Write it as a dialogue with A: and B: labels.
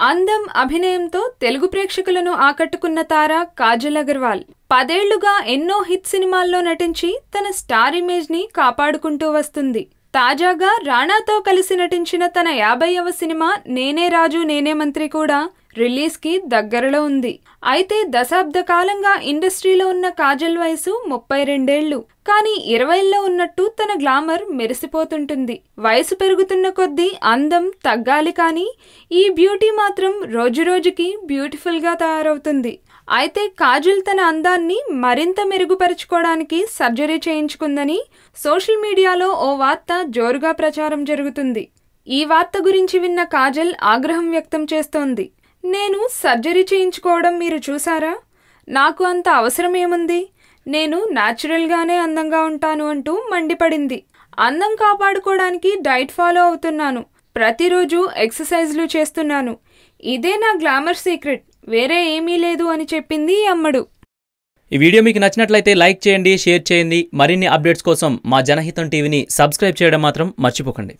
A: అందం అభినయంతో తెలుగు ప్రేక్షకులను ఆకట్టుకున్న తార కాజల్ అగర్వాల్. పదేళ్ళుగా ఎన్నో హిట్ సినిమాల్లో నటించి తన స్టార్ ఇమేజ్ని కాపాడుకుంటూ వస్తుంది. తాజాగా రాణాతో కలిసి నటించిన తన యాభైవ సినిమా నేనే రాజు నేనే మంత్రి కూడా రిలీజ్కి దగ్గరలో ఉంది. అయితే దశాబ్ద కాలంగా ఇండస్ట్రీలో ఉన్న కాజల్ వయసు ముప్పై రెండేళ్ళు కానీ ఇరవైల్లో ఉన్నట్టు తన గ్లామర్ మెరిసిపోతుంటుంది. వయసు పెరుగుతున్న కొద్దీ అందం తగ్గాలి కానీ ఈ బ్యూటీ మాత్రం రోజురోజుకి బ్యూటిఫుల్గా తయారవుతుంది. అయితే కాజల్ తన అందాన్ని మరింత మెరుగుపరుచుకోవడానికి సర్జరీ చేయించుకుందని సోషల్ మీడియాలో ఓ వార్త జోరుగా ప్రచారం జరుగుతుంది. ఈ వార్త గురించి విన్న కాజల్ ఆగ్రహం వ్యక్తం చేస్తోంది. నేను సర్జరీ చేయించుకోవడం మీరు చూసారా? నాకు అంత అవసరం ఏముంది నేను న్యాచురల్గానే అందంగా ఉంటాను అంటూ మండిపడింది. అందం కాపాడుకోవడానికి డైట్ ఫాలో అవుతున్నాను. ప్రతిరోజు ఎక్సర్సైజ్లు చేస్తున్నాను. ఇదే నా గ్లామర్ సీక్రెట్. వేరే ఏమీ లేదు అని చెప్పింది ఈ అమ్మడు.
B: ఈ వీడియో మీకు నచ్చినట్లయితే లైక్ చేయండి షేర్ చేయండి. మరిన్ని అప్డేట్స్ కోసం మా జనహితం టీవీని సబ్స్క్రైబ్ చేయడం మాత్రం మర్చిపోకండి.